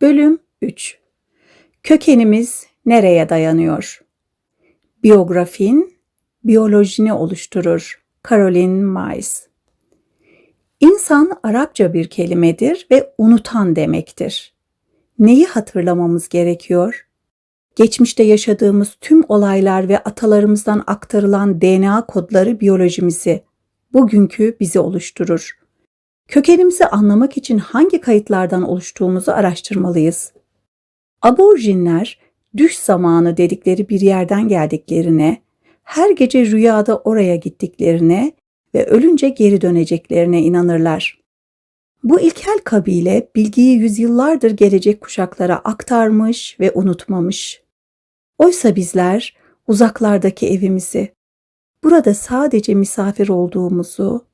Bölüm 3 Kökenimiz nereye dayanıyor? Biyografin biyolojini oluşturur. Caroline Myers İnsan Arapça bir kelimedir ve unutan demektir. Neyi hatırlamamız gerekiyor? Geçmişte yaşadığımız tüm olaylar ve atalarımızdan aktarılan DNA kodları biyolojimizi, bugünkü bizi oluşturur. Kökenimizi anlamak için hangi kayıtlardan oluştuğumuzu araştırmalıyız. Aborjinler düş zamanı dedikleri bir yerden geldiklerine, her gece rüyada oraya gittiklerine ve ölünce geri döneceklerine inanırlar. Bu ilkel kabile bilgiyi yüzyıllardır gelecek kuşaklara aktarmış ve unutmamış. Oysa bizler uzaklardaki evimizi, burada sadece misafir olduğumuzu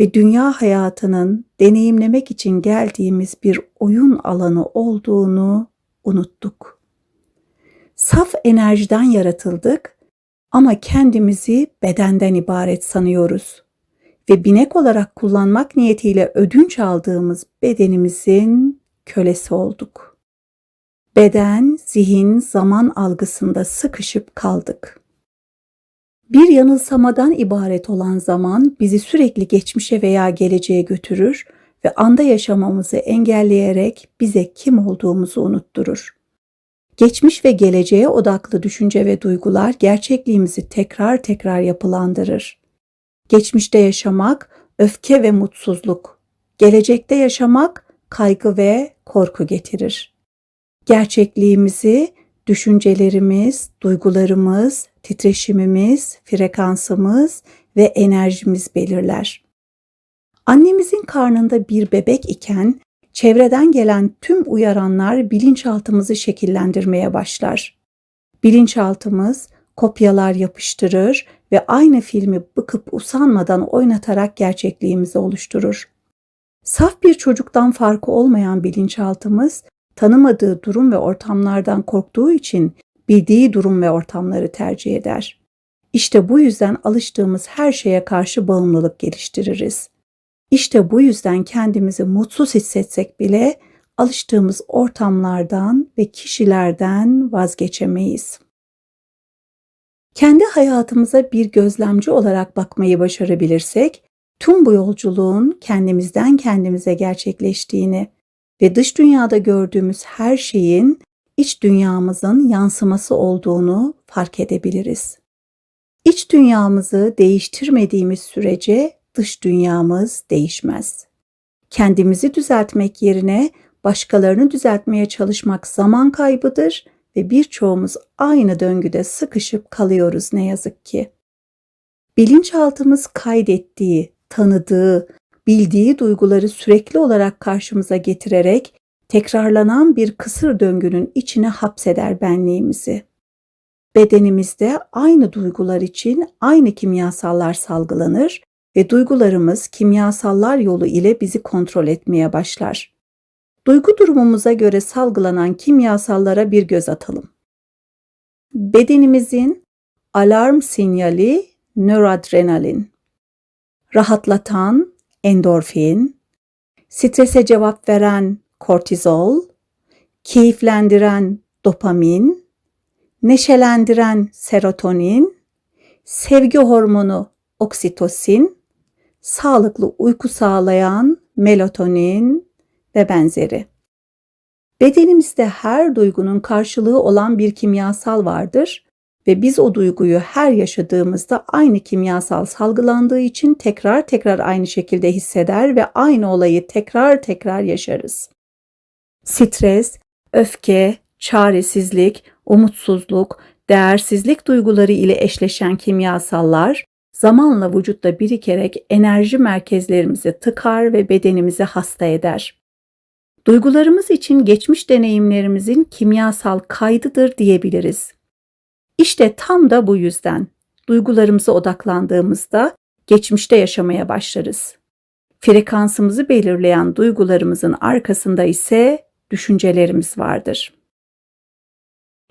ve dünya hayatının deneyimlemek için geldiğimiz bir oyun alanı olduğunu unuttuk. Saf enerjiden yaratıldık ama kendimizi bedenden ibaret sanıyoruz ve binek olarak kullanmak niyetiyle ödünç aldığımız bedenimizin kölesi olduk. Beden, zihin, zaman algısında sıkışıp kaldık. Bir yanılsamadan ibaret olan zaman bizi sürekli geçmişe veya geleceğe götürür ve anda yaşamamızı engelleyerek bize kim olduğumuzu unutturur. Geçmiş ve geleceğe odaklı düşünce ve duygular gerçekliğimizi tekrar tekrar yapılandırır. Geçmişte yaşamak öfke ve mutsuzluk, gelecekte yaşamak kaygı ve korku getirir. Gerçekliğimizi düşüncelerimiz, duygularımız, titreşimimiz, frekansımız ve enerjimiz belirler. Annemizin karnında bir bebek iken çevreden gelen tüm uyaranlar bilinçaltımızı şekillendirmeye başlar. Bilinçaltımız kopyalar yapıştırır ve aynı filmi bıkıp usanmadan oynatarak gerçekliğimizi oluşturur. Saf bir çocuktan farkı olmayan bilinçaltımız tanımadığı durum ve ortamlardan korktuğu için bildiği durum ve ortamları tercih eder. İşte bu yüzden alıştığımız her şeye karşı bağımlılık geliştiririz. İşte bu yüzden kendimizi mutsuz hissetsek bile alıştığımız ortamlardan ve kişilerden vazgeçemeyiz. Kendi hayatımıza bir gözlemci olarak bakmayı başarabilirsek, tüm bu yolculuğun kendimizden kendimize gerçekleştiğini ve dış dünyada gördüğümüz her şeyin iç dünyamızın yansıması olduğunu fark edebiliriz. İç dünyamızı değiştirmediğimiz sürece dış dünyamız değişmez. Kendimizi düzeltmek yerine başkalarını düzeltmeye çalışmak zaman kaybıdır ve birçoğumuz aynı döngüde sıkışıp kalıyoruz ne yazık ki. Bilinçaltımız kaydettiği, tanıdığı, bildiği duyguları sürekli olarak karşımıza getirerek tekrarlanan bir kısır döngünün içine hapseder benliğimizi. Bedenimizde aynı duygular için aynı kimyasallar salgılanır ve duygularımız kimyasallar yolu ile bizi kontrol etmeye başlar. Duygu durumumuza göre salgılanan kimyasallara bir göz atalım. Bedenimizin alarm sinyali nöroadrenalin, rahatlatan endorfin, strese cevap veren kortizol, keyiflendiren dopamin, neşelendiren serotonin, sevgi hormonu oksitosin, sağlıklı uyku sağlayan melatonin ve benzeri. Bedenimizde her duygunun karşılığı olan bir kimyasal vardır ve biz o duyguyu her yaşadığımızda aynı kimyasal salgılandığı için tekrar tekrar aynı şekilde hisseder ve aynı olayı tekrar tekrar yaşarız. Stres, öfke, çaresizlik, umutsuzluk, değersizlik duyguları ile eşleşen kimyasallar zamanla vücutta birikerek enerji merkezlerimizi tıkar ve bedenimizi hasta eder. Duygularımız için geçmiş deneyimlerimizin kimyasal kaydıdır diyebiliriz. İşte tam da bu yüzden duygularımıza odaklandığımızda geçmişte yaşamaya başlarız. Frekansımızı belirleyen duygularımızın arkasında ise düşüncelerimiz vardır.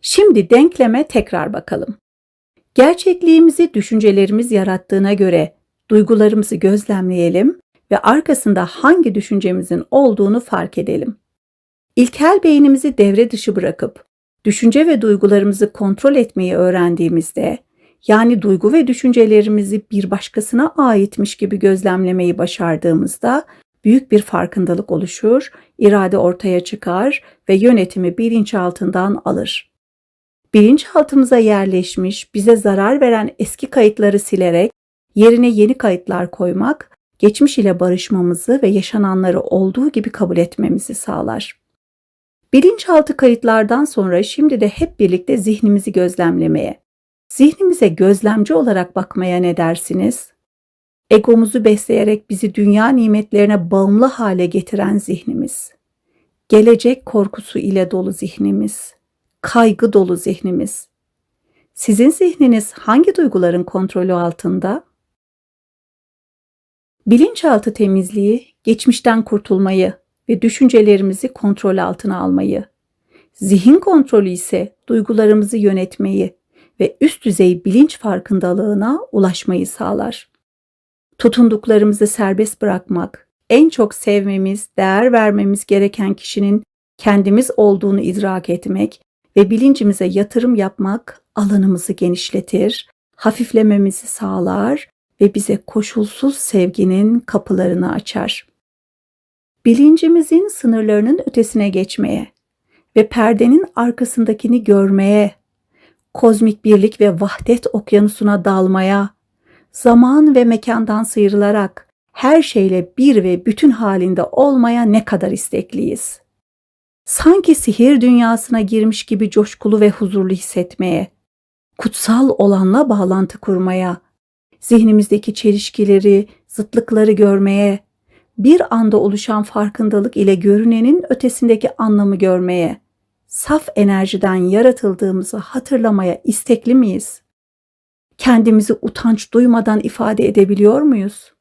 Şimdi denkleme tekrar bakalım. Gerçekliğimizi düşüncelerimiz yarattığına göre duygularımızı gözlemleyelim ve arkasında hangi düşüncemizin olduğunu fark edelim. İlkel beynimizi devre dışı bırakıp düşünce ve duygularımızı kontrol etmeyi öğrendiğimizde, yani duygu ve düşüncelerimizi bir başkasına aitmiş gibi gözlemlemeyi başardığımızda büyük bir farkındalık oluşur, irade ortaya çıkar ve yönetimi bilinçaltından alır. Bilinçaltımıza yerleşmiş, bize zarar veren eski kayıtları silerek yerine yeni kayıtlar koymak, geçmiş ile barışmamızı ve yaşananları olduğu gibi kabul etmemizi sağlar. Bilinçaltı kayıtlardan sonra şimdi de hep birlikte zihnimizi gözlemlemeye, zihnimize gözlemci olarak bakmaya ne dersiniz? Egomuzu besleyerek bizi dünya nimetlerine bağımlı hale getiren zihnimiz. Gelecek korkusu ile dolu zihnimiz. Kaygı dolu zihnimiz. Sizin zihniniz hangi duyguların kontrolü altında? Bilinçaltı temizliği, geçmişten kurtulmayı ve düşüncelerimizi kontrol altına almayı, zihin kontrolü ise duygularımızı yönetmeyi ve üst düzey bilinç farkındalığına ulaşmayı sağlar. Tutunduklarımızı serbest bırakmak, en çok sevmemiz, değer vermemiz gereken kişinin kendimiz olduğunu idrak etmek ve bilincimize yatırım yapmak alanımızı genişletir, hafiflememizi sağlar ve bize koşulsuz sevginin kapılarını açar. Bilincimizin sınırlarının ötesine geçmeye ve perdenin arkasındakini görmeye, kozmik birlik ve vahdet okyanusuna dalmaya, zaman ve mekandan sıyrılarak her şeyle bir ve bütün halinde olmaya ne kadar istekliyiz. Sanki sihir dünyasına girmiş gibi coşkulu ve huzurlu hissetmeye, kutsal olanla bağlantı kurmaya, zihnimizdeki çelişkileri, zıtlıkları görmeye, bir anda oluşan farkındalık ile görünenin ötesindeki anlamı görmeye, saf enerjiden yaratıldığımızı hatırlamaya istekli miyiz? Kendimizi utanç duymadan ifade edebiliyor muyuz?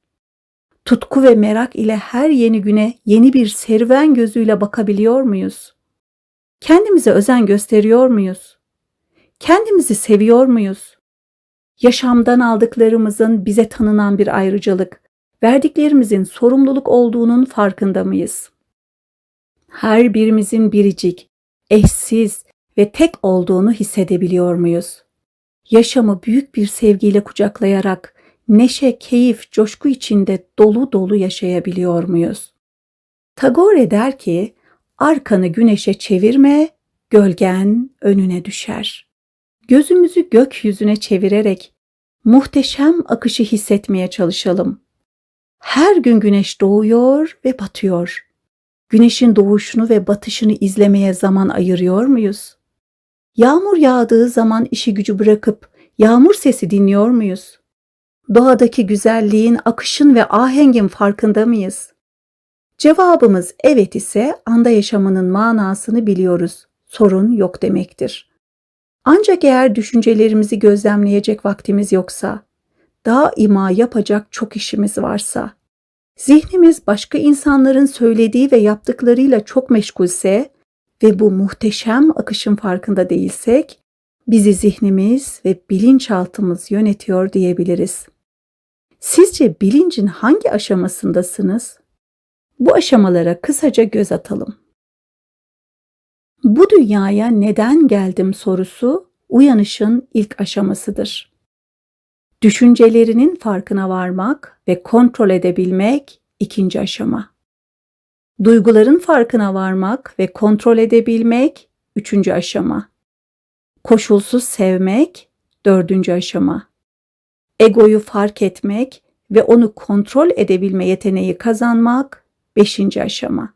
Tutku ve merak ile her yeni güne yeni bir serüven gözüyle bakabiliyor muyuz? Kendimize özen gösteriyor muyuz? Kendimizi seviyor muyuz? Yaşamdan aldıklarımızın bize tanınan bir ayrıcalık, verdiklerimizin sorumluluk olduğunun farkında mıyız? Her birimizin biricik, eşsiz ve tek olduğunu hissedebiliyor muyuz? Yaşamı büyük bir sevgiyle kucaklayarak neşe, keyif, coşku içinde dolu dolu yaşayabiliyor muyuz? Tagore der ki, arkanı güneşe çevirme, gölgen önüne düşer. Gözümüzü gökyüzüne çevirerek muhteşem akışı hissetmeye çalışalım. Her gün güneş doğuyor ve batıyor. Güneşin doğuşunu ve batışını izlemeye zaman ayırıyor muyuz? Yağmur yağdığı zaman işi gücü bırakıp yağmur sesi dinliyor muyuz? Doğadaki güzelliğin, akışın ve ahengin farkında mıyız? Cevabımız evet ise anda yaşamının manasını biliyoruz. Sorun yok demektir. Ancak eğer düşüncelerimizi gözlemleyecek vaktimiz yoksa, daima yapacak çok işimiz varsa, zihnimiz başka insanların söylediği ve yaptıklarıyla çok meşgulse ve bu muhteşem akışın farkında değilsek, bizi zihnimiz ve bilinçaltımız yönetiyor diyebiliriz. Sizce bilincin hangi aşamasındasınız? Bu aşamalara kısaca göz atalım. Bu dünyaya neden geldim sorusu uyanışın ilk aşamasıdır. Düşüncelerinin farkına varmak ve kontrol edebilmek ikinci aşama. Duyguların farkına varmak ve kontrol edebilmek üçüncü aşama. Koşulsuz sevmek dördüncü aşama. Egoyu fark etmek ve onu kontrol edebilme yeteneği kazanmak beşinci aşama.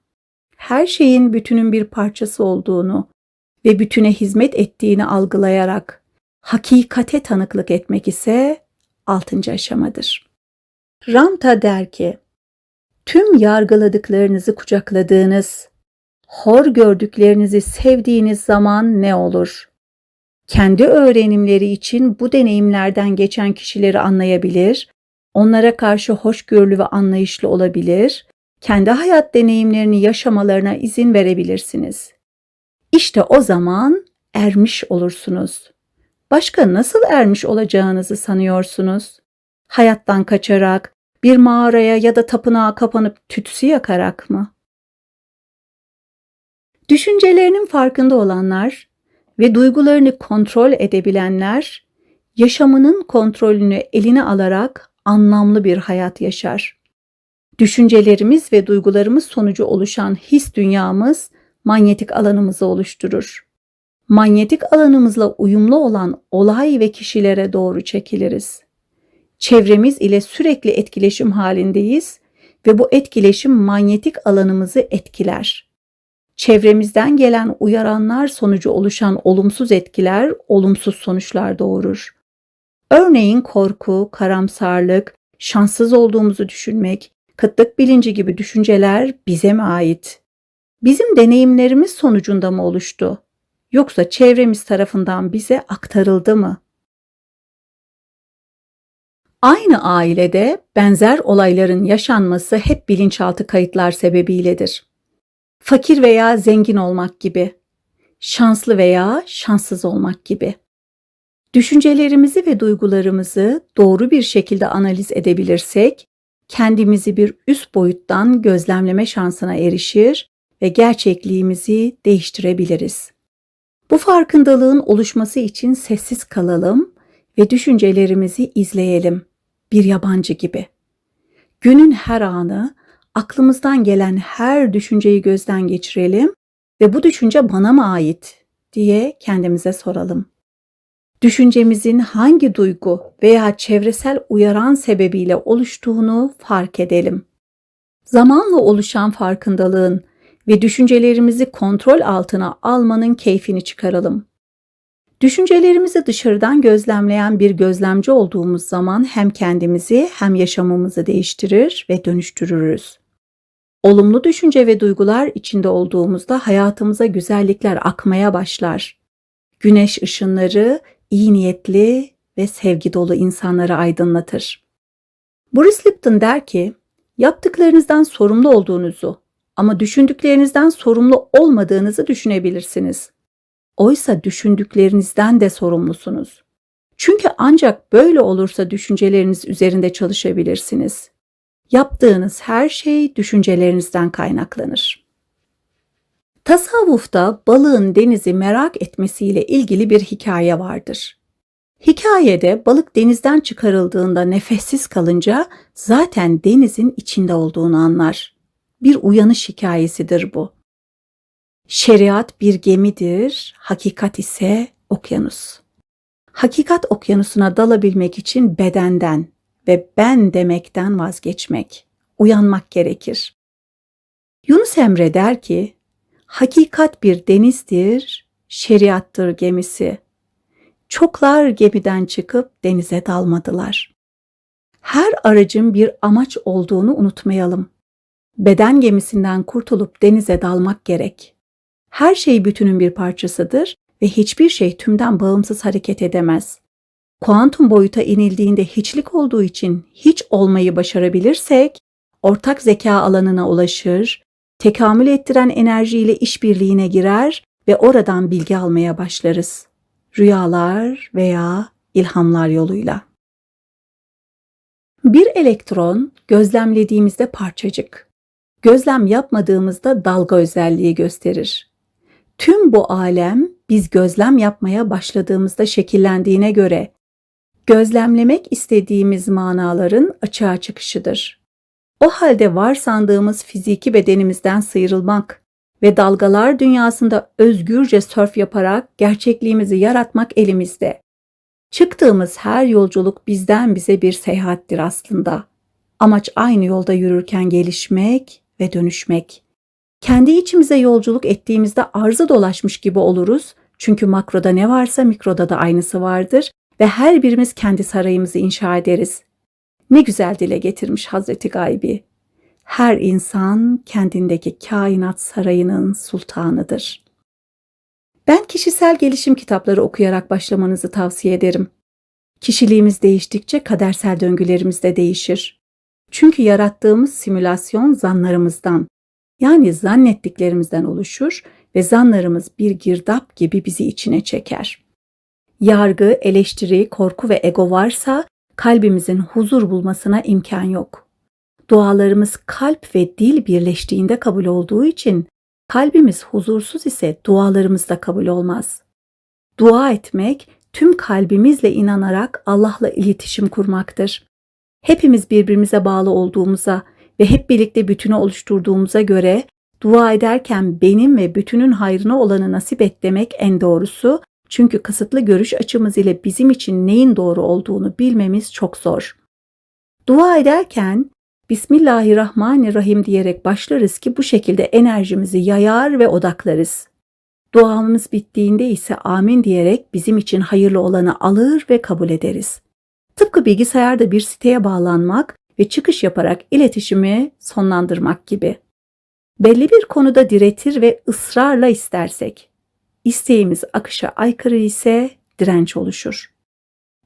Her şeyin bütünün bir parçası olduğunu ve bütüne hizmet ettiğini algılayarak hakikate tanıklık etmek ise altıncı aşamadır. Ranta der ki, tüm yargıladıklarınızı kucakladığınız, hor gördüklerinizi sevdiğiniz zaman ne olur? Kendi öğrenimleri için bu deneyimlerden geçen kişileri anlayabilir, onlara karşı hoşgörülü ve anlayışlı olabilir, kendi hayat deneyimlerini yaşamalarına izin verebilirsiniz. İşte o zaman ermiş olursunuz. Başka nasıl ermiş olacağınızı sanıyorsunuz? Hayattan kaçarak, bir mağaraya ya da tapınağa kapanıp tütsü yakarak mı? Düşüncelerinin farkında olanlar ve duygularını kontrol edebilenler yaşamının kontrolünü eline alarak anlamlı bir hayat yaşar. Düşüncelerimiz ve duygularımız sonucu oluşan his dünyamız manyetik alanımızı oluşturur. Manyetik alanımızla uyumlu olan olay ve kişilere doğru çekiliriz. Çevremiz ile sürekli etkileşim halindeyiz ve bu etkileşim manyetik alanımızı etkiler. Çevremizden gelen uyaranlar sonucu oluşan olumsuz etkiler olumsuz sonuçlar doğurur. Örneğin korku, karamsarlık, şanssız olduğumuzu düşünmek, kıtlık bilinci gibi düşünceler bize mi ait? Bizim deneyimlerimiz sonucunda mı oluştu? Yoksa çevremiz tarafından bize aktarıldı mı? Aynı ailede benzer olayların yaşanması hep bilinçaltı kayıtlar sebebiyledir. Fakir veya zengin olmak gibi, şanslı veya şanssız olmak gibi. Düşüncelerimizi ve duygularımızı doğru bir şekilde analiz edebilirsek, kendimizi bir üst boyuttan gözlemleme şansına erişir ve gerçekliğimizi değiştirebiliriz. Bu farkındalığın oluşması için sessiz kalalım ve düşüncelerimizi izleyelim bir yabancı gibi. Günün her anı, aklımızdan gelen her düşünceyi gözden geçirelim ve bu düşünce bana mı ait diye kendimize soralım. Düşüncemizin hangi duygu veya çevresel uyaran sebebiyle oluştuğunu fark edelim. Zamanla oluşan farkındalığın ve düşüncelerimizi kontrol altına almanın keyfini çıkaralım. Düşüncelerimizi dışarıdan gözlemleyen bir gözlemci olduğumuz zaman hem kendimizi hem yaşamımızı değiştirir ve dönüştürürüz. Olumlu düşünce ve duygular içinde olduğumuzda hayatımıza güzellikler akmaya başlar. Güneş ışınları iyi niyetli ve sevgi dolu insanları aydınlatır. Bruce Lipton der ki, yaptıklarınızdan sorumlu olduğunuzu ama düşündüklerinizden sorumlu olmadığınızı düşünebilirsiniz. Oysa düşündüklerinizden de sorumlusunuz. Çünkü ancak böyle olursa düşünceleriniz üzerinde çalışabilirsiniz. Yaptığınız her şey düşüncelerinizden kaynaklanır. Tasavvufta balığın denizi merak etmesiyle ilgili bir hikaye vardır. Hikayede balık denizden çıkarıldığında nefessiz kalınca zaten denizin içinde olduğunu anlar. Bir uyanış hikayesidir bu. Şeriat bir gemidir, hakikat ise okyanus. Hakikat okyanusuna dalabilmek için bedenden ve ben demekten vazgeçmek, uyanmak gerekir. Yunus Emre der ki, hakikat bir denizdir, şeriattır gemisi. Çoklar gemiden çıkıp denize dalmadılar. Her aracın bir amaç olduğunu unutmayalım. Beden gemisinden kurtulup denize dalmak gerek. Her şey bütünün bir parçasıdır ve hiçbir şey tümden bağımsız hareket edemez. Kuantum boyuta inildiğinde hiçlik olduğu için hiç olmayı başarabilirsek, ortak zeka alanına ulaşır, tekamül ettiren enerjiyle işbirliğine girer ve oradan bilgi almaya başlarız. Rüyalar veya ilhamlar yoluyla. Bir elektron gözlemlediğimizde parçacık, gözlem yapmadığımızda dalga özelliği gösterir. Tüm bu alem biz gözlem yapmaya başladığımızda şekillendiğine göre gözlemlemek istediğimiz manaların açığa çıkışıdır. O halde var sandığımız fiziki bedenimizden sıyrılmak ve dalgalar dünyasında özgürce sörf yaparak gerçekliğimizi yaratmak elimizde. Çıktığımız her yolculuk bizden bize bir seyahattir aslında. Amaç aynı yolda yürürken gelişmek ve dönüşmek. Kendi içimize yolculuk ettiğimizde arzı dolaşmış gibi oluruz. Çünkü makroda ne varsa mikroda da aynısı vardır ve her birimiz kendi sarayımızı inşa ederiz. Ne güzel dile getirmiş Hazreti Gaybi. Her insan kendindeki kainat sarayının sultanıdır. Ben kişisel gelişim kitapları okuyarak başlamanızı tavsiye ederim. Kişiliğimiz değiştikçe kadersel döngülerimiz de değişir. Çünkü yarattığımız simülasyon zanlarımızdan, yani zannettiklerimizden oluşur ve zanlarımız bir girdap gibi bizi içine çeker. Yargı, eleştiri, korku ve ego varsa kalbimizin huzur bulmasına imkan yok. Dualarımız kalp ve dil birleştiğinde kabul olduğu için Kalbimiz huzursuz ise dualarımız da kabul olmaz. Dua etmek tüm kalbimizle inanarak Allah'la iletişim kurmaktır. Hepimiz birbirimize bağlı olduğumuza ve hep birlikte bütünü oluşturduğumuza göre dua ederken benim ve bütünün hayrına olanı nasip et demek en doğrusu. Çünkü kısıtlı görüş açımız ile bizim için neyin doğru olduğunu bilmemiz çok zor. Dua ederken Bismillahirrahmanirrahim diyerek başlarız ki bu şekilde enerjimizi yayar ve odaklarız. Duamız bittiğinde ise amin diyerek bizim için hayırlı olanı alır ve kabul ederiz. Tıpkı bilgisayarda bir siteye bağlanmak ve çıkış yaparak iletişimi sonlandırmak gibi. Belli bir konuda diretir ve ısrarla istersek, isteğimiz akışa aykırı ise direnç oluşur.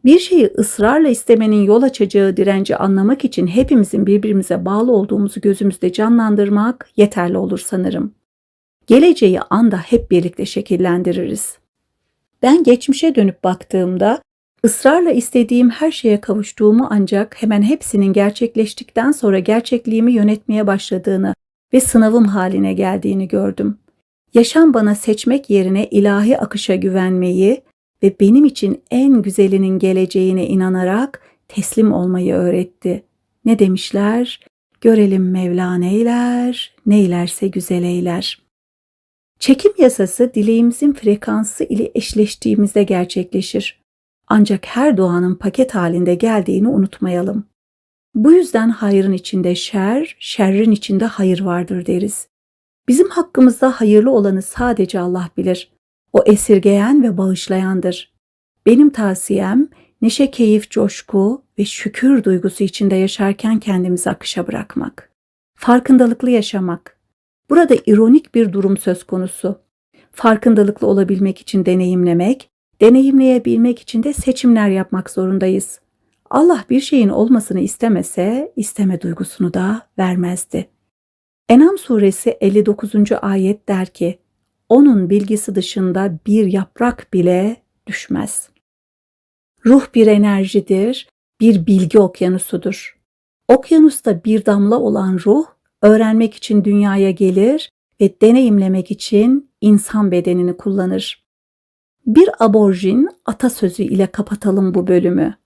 Bir şeyi ısrarla istemenin yol açacağı direnci anlamak için hepimizin birbirimize bağlı olduğumuzu gözümüzde canlandırmak yeterli olur sanırım. Geleceği anda hep birlikte şekillendiririz. Ben geçmişe dönüp baktığımda ısrarla istediğim her şeye kavuştuğumu ancak hemen hepsinin gerçekleştikten sonra gerçekliğimi yönetmeye başladığını ve sınavım haline geldiğini gördüm. Yaşam bana seçmek yerine ilahi akışa güvenmeyi ve benim için en güzelinin geleceğine inanarak teslim olmayı öğretti. Ne demişler? Görelim Mevla neyler, neylerse güzel eyler. Çekim yasası dileğimizin frekansı ile eşleştiğimizde gerçekleşir. Ancak her duanın paket halinde geldiğini unutmayalım. Bu yüzden hayrın içinde şer, şerrin içinde hayır vardır deriz. Bizim hakkımızda hayırlı olanı sadece Allah bilir. O esirgeyen ve bağışlayandır. Benim tavsiyem neşe, keyif, coşku ve şükür duygusu içinde yaşarken kendimizi akışa bırakmak. Farkındalıklı yaşamak. Burada ironik bir durum söz konusu. Farkındalıklı olabilmek için deneyimlemek, deneyimleyebilmek için de seçimler yapmak zorundayız. Allah bir şeyin olmasını istemese isteme duygusunu da vermezdi. Enam suresi 59. ayet der ki, onun bilgisi dışında bir yaprak bile düşmez. Ruh bir enerjidir, bir bilgi okyanusudur. Okyanusta bir damla olan ruh, öğrenmek için dünyaya gelir ve deneyimlemek için insan bedenini kullanır. Bir aborjin atasözü ile kapatalım bu bölümü.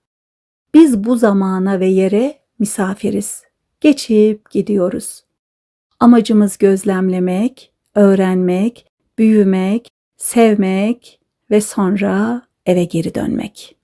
Biz bu zamana ve yere misafiriz. Geçip gidiyoruz. Amacımız gözlemlemek, öğrenmek, büyümek, sevmek ve sonra eve geri dönmek.